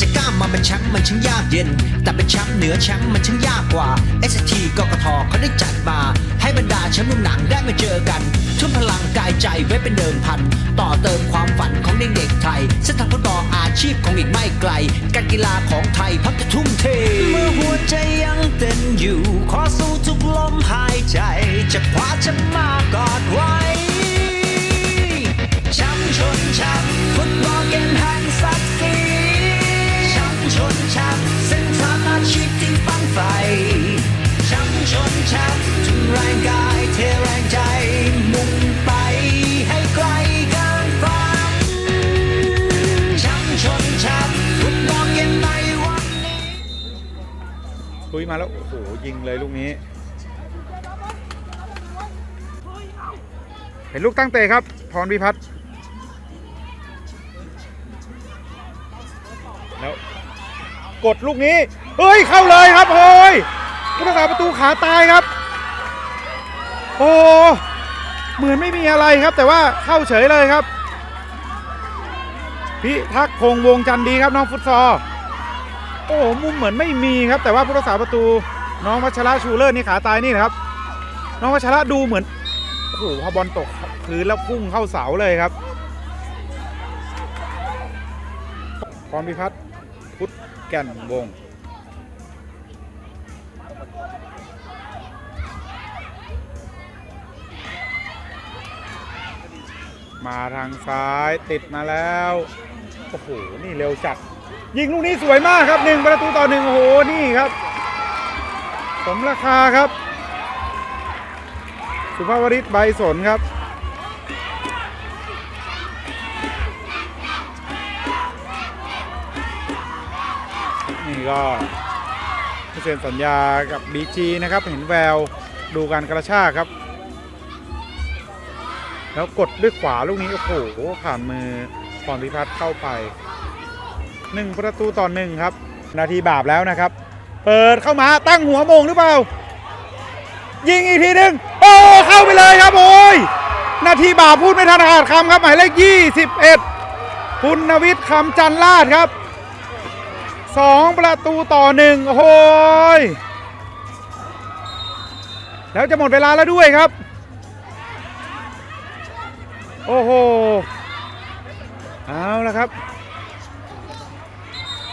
จะกล้ามมาเป็นแชมป์มันช่างยากเย็น แต่เป็นแชมป์เหนือแชมป์มันช่างยากกว่า ST กกทเขาได้จัดมา ให้บรรดาแชมป์ลูกหนังได้มาเจอกัน ทุ่มพลังกายใจไว้เป็นเดิมพัน ต่อเติมความฝันของเด็กๆไทยเส้นทางฟุตบอลอาชีพของอีกไม่ไกล การกีฬาของไทยพักจะทุ่มเท เมื่อหัวใจยังเต้นอยู่ ขอสู้ทุกลมหายใจจะคว้าจะมา ยมาแล้ว โอ้โห ยิงเลยลูกนี้เห็นลูกตั้งเตะครับ พรพิพัฒน์แล้วกดลูกนี้ เฮ้ย เข้าเลยครับ เฮ้ยผู้รักษาประตูขาตายครับ โอ้เหมือนไม่มีอะไรครับ แต่ว่าเข้าเฉยเลยครับ พิทักษ์พงวงจันดีครับน้องฟุตซอล โอ้โหมุมเหมือนไม่มีครับ แต่ว่าผู้รักษาประตูน้องวัชระชูเลอร์นี่ขาตายนี่นะครับ น้องวัชระดูเหมือนโอ้โหพอบอลตกพื้นแล้วพุ่งเข้าเสาเลยครับพรพิพัฒน์พุทธแก่นวงมาทางซ้ายติดมาแล้ว โอ้โห นี่เร็วจัด ยิงลูกนี้สวยมากครับหนึ่งประตูต่อหนึ่งโอ้โหนี่ครับ สมราคาครับ สุภาวริศใบสนครับนี่ก็เซ็นสัญญากับบีจีนะครับเห็นแววดูการกระชากครับ แล้วกดด้วยขวาลูกนี้ โอ้โหผ่านมือพรพิพัฒน์เข้าไป หนึ่งประตูต่อหนึ่งครับ นาทีบาปแล้วนะครับ เปิดเข้ามาตั้งหัวโมงหรือเปล่า ยิงอีกทีหนึ่งโอ้เข้าไปเลยครับโอ้ยนาทีบาปพูดไม่ทันขาดคำครับหมายเลข21 คุณนวิทย์คำจันลาดครับสองประตูต่อหนึ่งโอ้ยแล้วจะหมดเวลาแล้วด้วยครับ โอ้โห เอาละครับ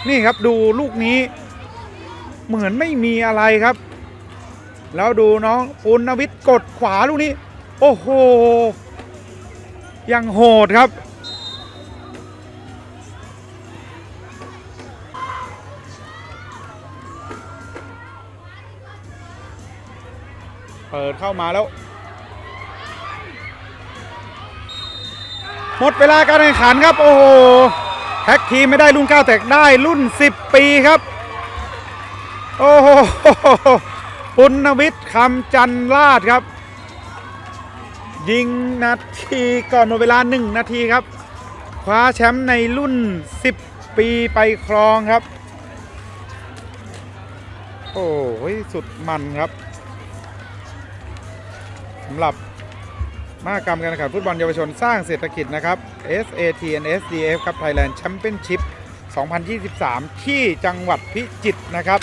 นี่ครับดูลูกนี้ เหมือนไม่มีอะไรครับ แล้วดูน้องปุณวิทย์กดขวาลูกนี้ โอ้โหยังโหดครับ เปิดเข้ามาแล้ว หมดเวลาการแข่งขันครับ โอ้โห แท็กทีไม่ได้รุ่น 9 แต่ได้รุ่น 10 ปีครับ โอ้โหปุณณวิทย์คำจันลาดครับ ยิงนาทีก่อนหมดเวลา 1 นาทีครับ คว้าแชมป์ในรุ่น 10 ปีไปครองครับ โอ้โหสุดมันครับสำหรับ มากรรมการแข่งขันฟุตบอลเยาวชนสร้างเศรษฐกิจนะครับ SATNSDF ครับ Thailand Championship 2023 ที่จังหวัดพิจิตรนะครับ